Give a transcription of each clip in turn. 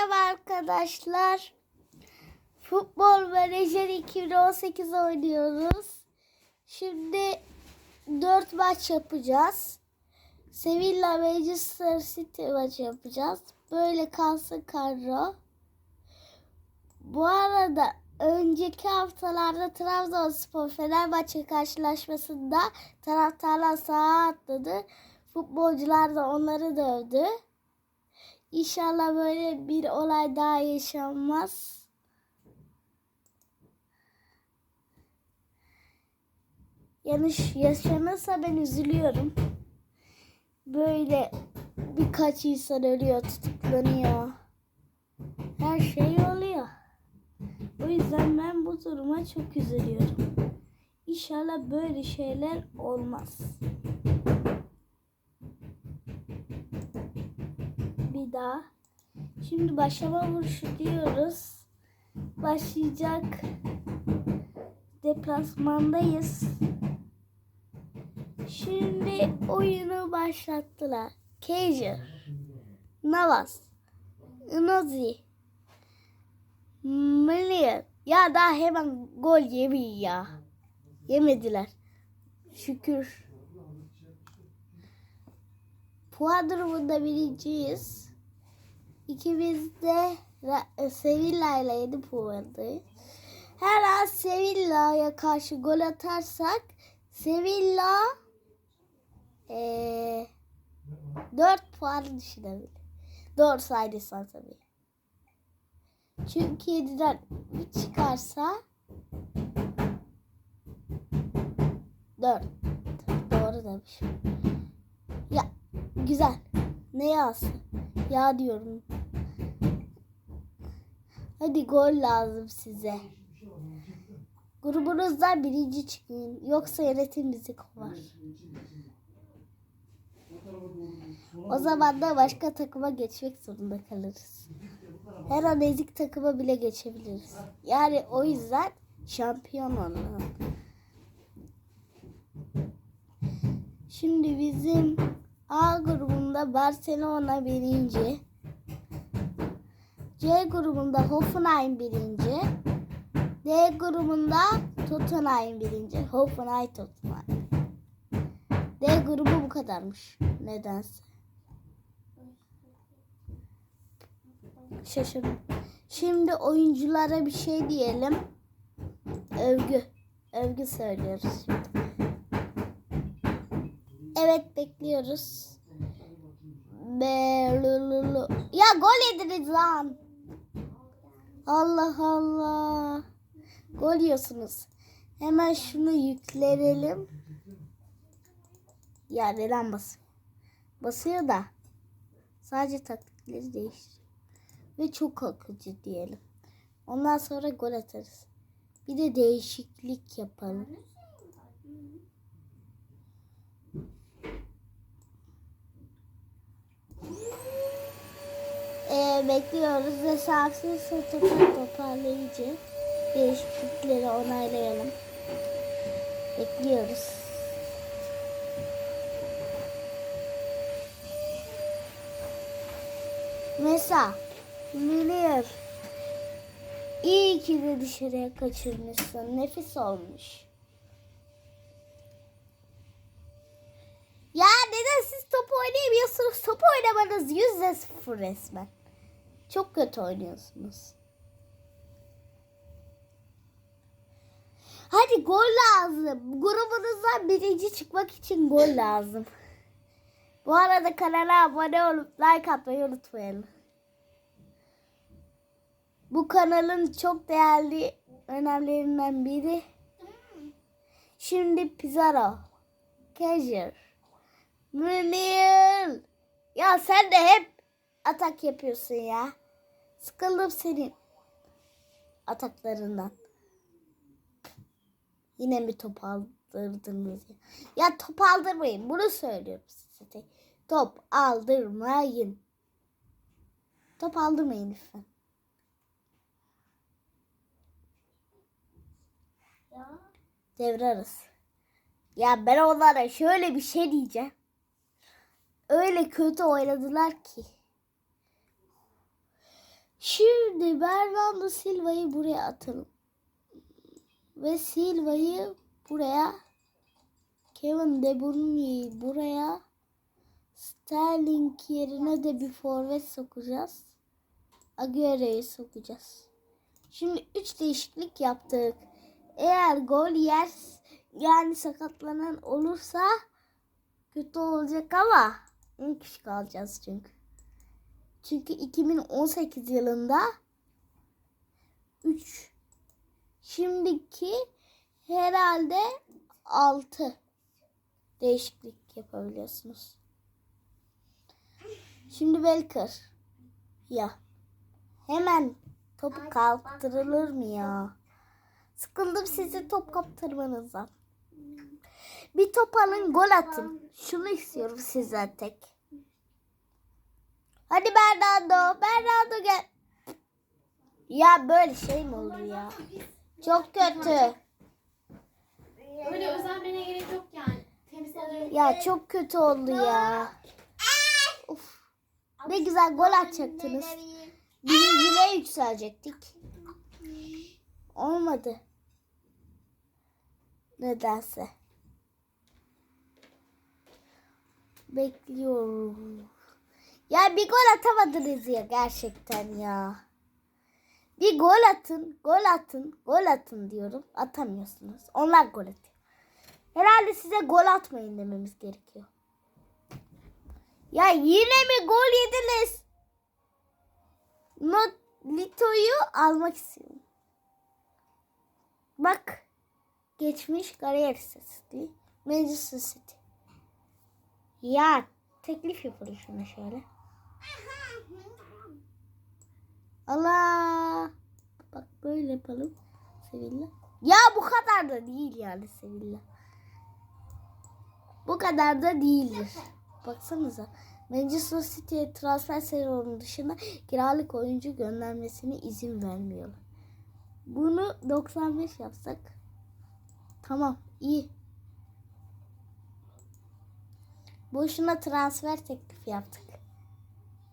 Merhaba arkadaşlar. Futbol Manager 2018 oynuyoruz. Şimdi 4 maç yapacağız. Sevilla Manchester City maçı yapacağız. Böyle kalsın kadro. Bu arada önceki haftalarda Trabzonspor Fenerbahçe karşılaşmasında taraftarlar sağa atladı. Futbolcular da onları dövdü. İnşallah böyle bir olay daha yaşanmaz. Yanlış yaşanırsa ben üzülüyorum. Böyle birkaç insan ölüyor, tutuklanıyor. Her şey oluyor. O yüzden ben bu duruma çok üzülüyorum. İnşallah böyle şeyler olmaz. Daha. Şimdi başlama vuruşu diyoruz. Başlayacak. Deplasmandayız. Şimdi oyunu başlattılar. Cager, Navas, Inozi, Miller. Ya daha hemen gol yemeyin ya. Yemediler. Şükür. Puan durumunda birinciyiz. İkimiz de Sevilla ile 7 puandayız. Her an Sevilla'ya karşı gol atarsak Sevilla ee, 4 puan düşünebilir. Doğru saydıysan tabii. Çünkü 7'den 3 çıkarsa 4. Doğru demişim. Ya güzel. Ne yaz? Ya diyorum. Hadi gol lazım size. Grubunuzdan birinci çıkın. Yoksa yönetim bizi kovar. O zaman da başka takıma geçmek zorunda kalırız. Her an ezik takıma bile geçebiliriz. Yani o yüzden şampiyon olmalı. Şimdi bizim A grubunda Barcelona birinci. C grubunda Hoffenheim birinci. D grubunda Tottenham birinci. Hoffenheim Tottenham. D grubu bu kadarmış. Nedense. Şaşırdım. Şimdi oyunculara bir şey diyelim. Övgü. Övgü söylüyoruz şimdi. Evet bekliyoruz. Belulu. Ya gol yediniz lan. Allah Allah. Gol yiyorsunuz. Hemen şunu yükleyelim. Ya neden basıyor? Basıyor da. Sadece taktikleri değiştir. Ve çok akıcı diyelim. Ondan sonra gol atarız. Bir de değişiklik yapalım. Ee, bekliyoruz ve şartsız topar toparlayıcı değişiklikleri onaylayalım. Bekliyoruz. Mesela Münir iyi ki de dışarıya kaçırmışsın. Nefis olmuş. Ya neden siz top oynayamıyorsunuz? Top oynamanız yüzde sıfır resmen. Çok kötü oynuyorsunuz. Hadi gol lazım. Grubunuzdan birinci çıkmak için gol lazım. Bu arada kanala abone olup like atmayı unutmayın. Bu kanalın çok değerli önemlerinden biri. Şimdi Pizarro. Casual. Münir. Ya sen de hep atak yapıyorsun ya. Sıkıldım senin ataklarından. Yine mi top aldırdınız ya? Ya top aldırmayın. Bunu söylüyorum size. Top aldırmayın. Top aldırmayın lütfen. Devre arası. Ya ben onlara şöyle bir şey diyeceğim. Öyle kötü oynadılar ki. Bernardo Silva'yı buraya atalım. Ve Silva'yı buraya Kevin De Bruyne'yi buraya Sterling yerine de bir forvet sokacağız. Agüero'yu sokacağız. Şimdi 3 değişiklik yaptık. Eğer gol yer yani sakatlanan olursa kötü olacak ama en küçük alacağız çünkü. Çünkü 2018 yılında 3 şimdiki herhalde 6 değişiklik yapabiliyorsunuz. Şimdi Welker. Ya. Hemen topu kaptırılır mı ya? Sıkıldım sizi top kaptırmanızdan. Bir top alın gol atın. Şunu istiyorum sizden tek. Hadi Bernardo. Bernardo gel. Ya böyle şey mi olur ya? Çok kötü. Öyle özenmene gerek yok yani. Temiz alıyorum. Ya çok kötü oldu ya. Of. Ne güzel gol atacaktınız. Birinciliğe yükselecektik. Olmadı. Nedense. Bekliyorum. Ya bir gol atamadınız ya gerçekten ya. Bir gol atın, gol atın, gol atın diyorum. Atamıyorsunuz. Onlar gol atıyor. Herhalde size gol atmayın dememiz gerekiyor. Ya yine mi gol yediniz? Not Lito'yu almak istiyorum. Bak. Geçmiş kariyer sesi. Manchester City. Ya teklif yapalım şuna şöyle. Allah. Bak böyle yapalım. Sevilla. Ya bu kadar da değil yani Sevilla. Bu kadar da değildir. Baksanıza. Manchester City'ye transfer sezonu dışında kiralık oyuncu göndermesine izin vermiyorlar. Bunu 95 yapsak tamam iyi. Boşuna transfer teklifi yaptık.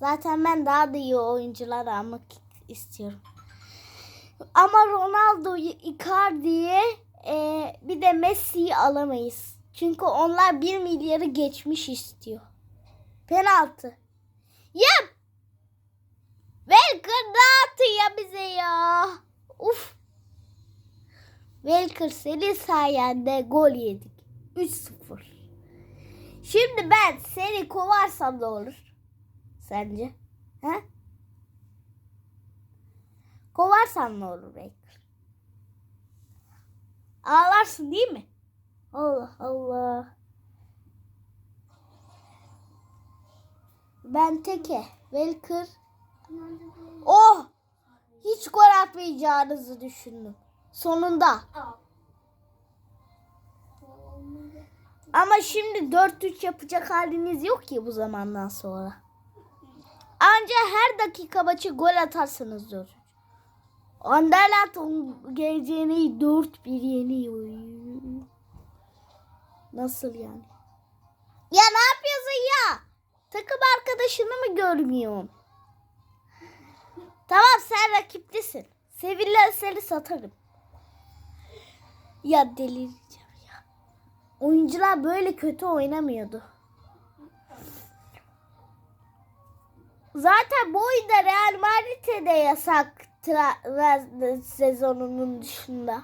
Zaten ben daha da iyi oyuncular almak istiyorum. Ama Ronaldo'yu, Icardi'yi e, bir de Messi'yi alamayız. Çünkü onlar 1 milyarı geçmiş istiyor. Penaltı. Yap. Welker dağıtı ya bize ya. Uf. Welker senin sayende gol yedik. 3-0. Şimdi ben seni kovarsam ne olur? Sence? He? Kovarsam ne olur Welker? Ağlarsın değil mi? Allah Allah. Ben teke. Welker. Oh! Hiç gol atmayacağınızı düşündüm. Sonunda. Ama şimdi 4-3 yapacak haliniz yok ki bu zamandan sonra. Anca her dakika maçı gol atarsınız 4 Anderlecht geleceğini 4-1 yeniyor. Nasıl yani? Ya ne yapıyorsun ya? Takım arkadaşını mı görmüyorum? Tamam sen rakiplisin. Sevilla seni satarım. Ya delireceğim ya. Oyuncular böyle kötü oynamıyordu. Zaten bu oyunda Real Madrid'e de yasak tra- sezonunun dışında.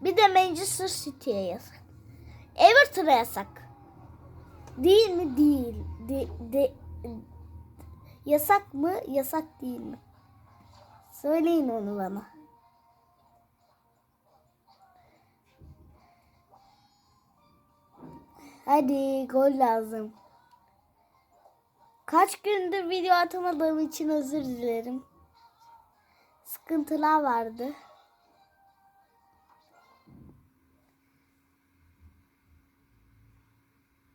Bir de Manchester City'ye yasak. Everton'a yasak. Değil mi? Değil. De, de, yasak mı? Yasak değil mi? Söyleyin onu bana. Hadi gol lazım. Kaç gündür video atamadığım için özür dilerim. Sıkıntılar vardı.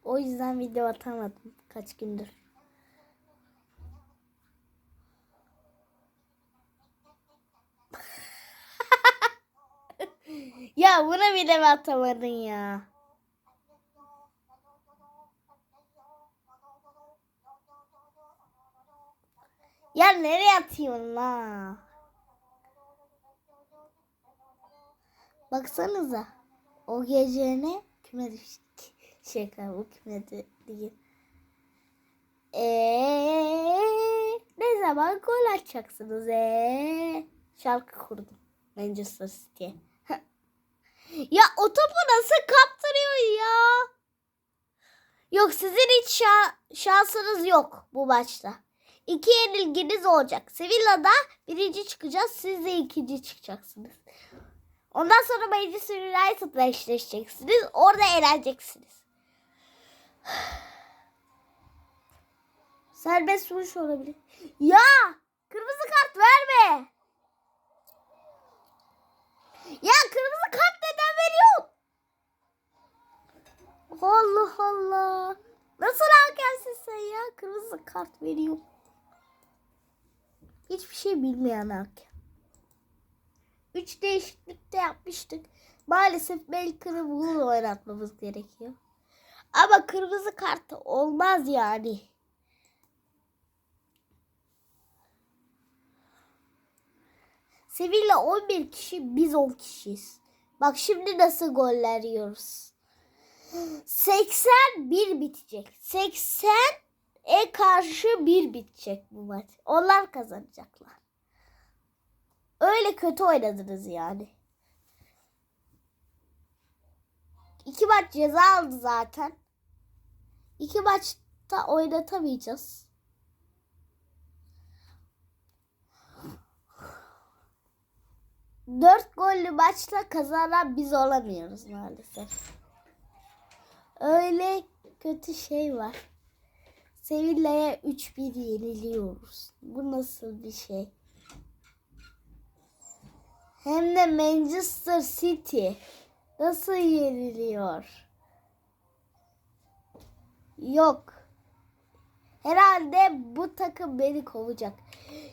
O yüzden video atamadım kaç gündür. ya buna bile atamadın ya? Ya nereye atıyorsun la? Baksanıza. O gece ne? Küme düştük. Şaka bu küme de değil. Eee, ne zaman gol atacaksınız eee? Şarkı kurdum. Manchester City'ye. ya o topu nasıl kaptırıyor ya? Yok sizin hiç şa- şansınız yok bu maçta. İki yenilginiz olacak. Sevilla'da birinci çıkacağız. Siz de ikinci çıkacaksınız. Ondan sonra Manchester United'la eşleşeceksiniz. Orada eğleneceksiniz. Serbest vuruş olabilir. Ya! Kırmızı kart verme. Ya kırmızı kart neden veriyorsun? Allah Allah. Nasıl hakemsin sen ya? Kırmızı kart veriyor. Hiçbir şey bilmeyen. Üç değişiklik de yapmıştık. Maalesef Baker'ı bunu oynatmamız gerekiyor. Ama kırmızı kart olmaz yani. Sevilla 11 kişi, biz 10 kişiyiz. Bak şimdi nasıl goller yiyoruz. 81 bitecek. 80 e karşı 1 bitecek bu maç. Onlar kazanacaklar. Öyle kötü oynadınız yani. İki maç ceza aldı zaten. İki maçta oynatamayacağız. Dört gollü maçta kazanan biz olamıyoruz maalesef. Öyle kötü şey var. Sevilla'ya 3-1 yeniliyoruz. Bu nasıl bir şey? Hem de Manchester City nasıl yeniliyor? Yok. Herhalde bu takım beni kovacak.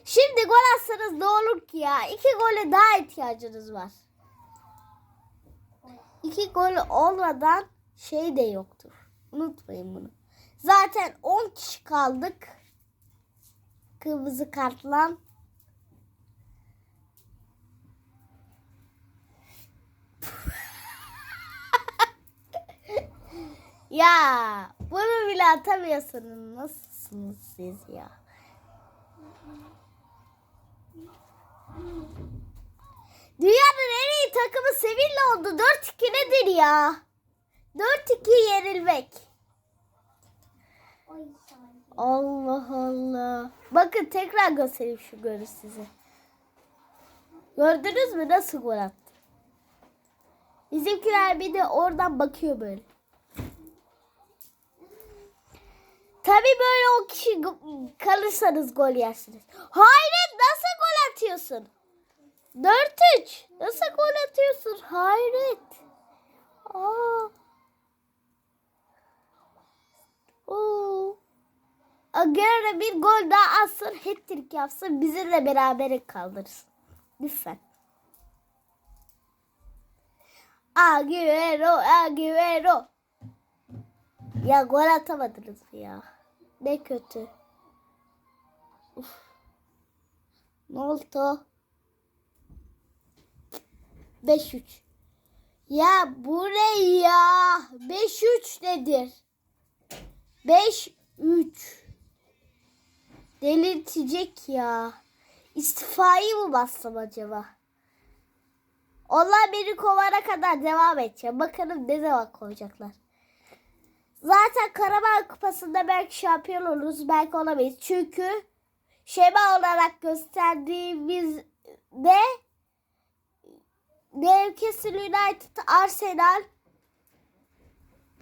Şimdi gol atsanız ne olur ki ya? İki gole daha ihtiyacınız var. İki gol olmadan şey de yoktur. Unutmayın bunu. Zaten 10 kişi kaldık. Kırmızı kartla. ya bunu bile atamıyorsunuz. Nasılsınız siz ya? Dünyanın en iyi takımı Sevilla oldu. 4-2 nedir ya? 4-2 yenilmek. Allah Allah. Bakın tekrar göstereyim şu golü size. Gördünüz mü nasıl gol attı? Bizimkiler bir de oradan bakıyor böyle. Tabii böyle o kişi kalırsanız gol yersiniz. Hayret nasıl gol atıyorsun? 4-3. Nasıl gol atıyorsun? Hayret. Aa. Oo. Agüero bir gol daha atsın, hat-trick yapsın, bizimle beraber kaldırsın. Lütfen. Agüero, Agüero. Ya gol atamadınız ya. Ne kötü. Uf. Ne oldu? 5-3. Ya bu ne ya? 5-3 nedir? 5-3. Delirtecek ya. İstifayı mı bassam acaba? Onlar beni kovana kadar devam edeceğim. Bakalım ne zaman kovacaklar. Zaten Karabağ Kupası'nda belki şampiyon oluruz. Belki olamayız. Çünkü şema olarak gösterdiğimizde Newcastle United, Arsenal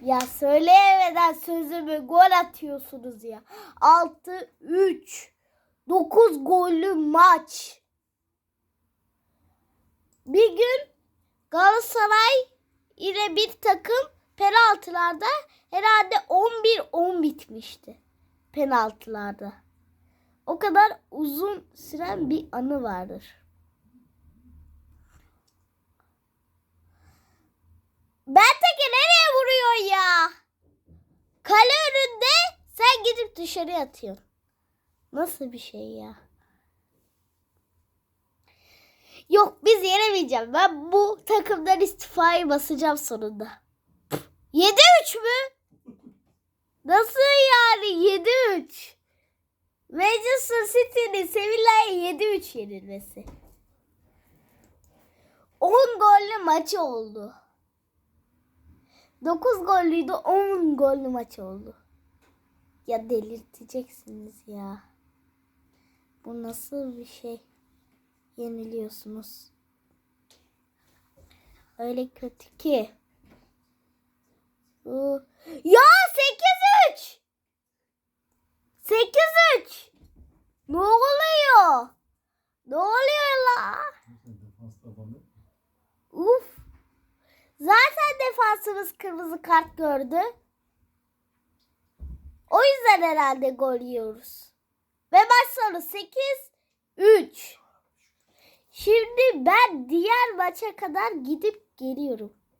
ya söyleyemeden sözümü gol atıyorsunuz ya. 6-3 9 gollü maç. Bir gün Galatasaray ile bir takım penaltılarda herhalde 11-10 bitmişti. Penaltılarda. O kadar uzun süren bir anı vardır. Benteke nereye vuruyor ya? Kale önünde sen gidip dışarı atıyorsun. Nasıl bir şey ya? Yok biz yenemeyeceğim. Ben bu takımdan istifayı basacağım sonunda. 7-3 mü? Nasıl yani 7-3? Manchester City'nin Sevilla'ya 7-3 yenilmesi. 10 gollü maçı oldu. 9 gollüydü 10 gollü maç oldu. Ya delirteceksiniz ya. Bu nasıl bir şey? Yeniliyorsunuz. Öyle kötü ki. Ya 8-3! 8-3! Ne oluyor? Ne oluyor la? Uf. Zaten defansımız kırmızı kart gördü. O yüzden herhalde gol yiyoruz. Ve maç sonu 8-3. Şimdi ben diğer maça kadar gidip geliyorum.